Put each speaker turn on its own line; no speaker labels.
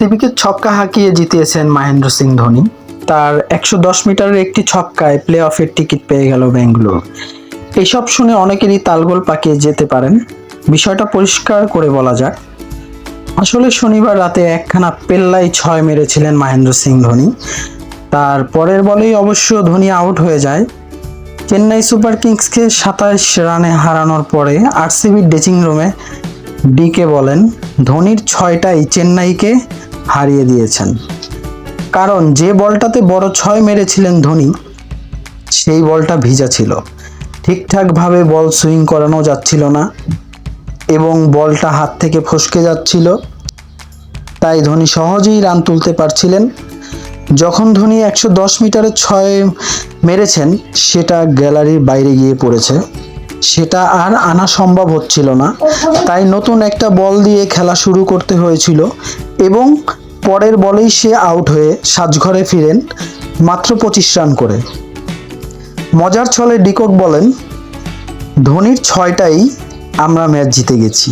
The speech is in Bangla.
সিবিকে ছক্কা হাঁকিয়ে জিতিয়েছেন মহেন্দ্র সিং ধোনি। তার একশো দশ মিটারের একটি ছক্কায় প্লে অফের টিকিট পেয়ে গেল বেঙ্গালুরু। এসব শুনে অনেকেরই তালগোল পাকিয়ে যেতে পারেন। বিষয়টা পরিষ্কার করে বলা যাক। আসলে শনিবার রাতে একখানা পেল্লাই ছয় মেরেছিলেন মহেন্দ্র সিং ধোনি। তার পরের বলেই অবশ্য ধোনি আউট হয়ে যায়। চেন্নাই সুপার কিংসকে সাতাশ রানে হারানোর পরে আরসিবির ড্রেসিং রুমে ডিকে বলেন, ধোনির ছয়টাই চেন্নাইকে হারিয়ে দিয়েছেন। কারণ যে বলটাতে বড় ছয় মেরেছিলেন ধোনি, সেই বলটা ভিজা ছিল। ঠিকঠাকভাবে বল সুইং করানো যাচ্ছিল না এবং বলটা হাত থেকে ফসকে যাচ্ছিল। তাই ধোনি সহজেই রান তুলতে পারছিলেন। যখন ধোনি একশো দশ মিটারের ছয় মেরেছেন, সেটা গ্যালারির বাইরে গিয়ে পড়েছে। সেটা আর আনা সম্ভব হচ্ছিল না। তাই নতুন একটা বল দিয়ে খেলা শুরু করতে হয়েছিল এবং পরের বলেই সে আউট হয়ে সাজঘরে ফিরেন মাত্র পঁচিশ রান করে। মজার ছলে ডিকক বলেন, ধোনির ছয়টাই আমরা ম্যাচ জিতে গেছি।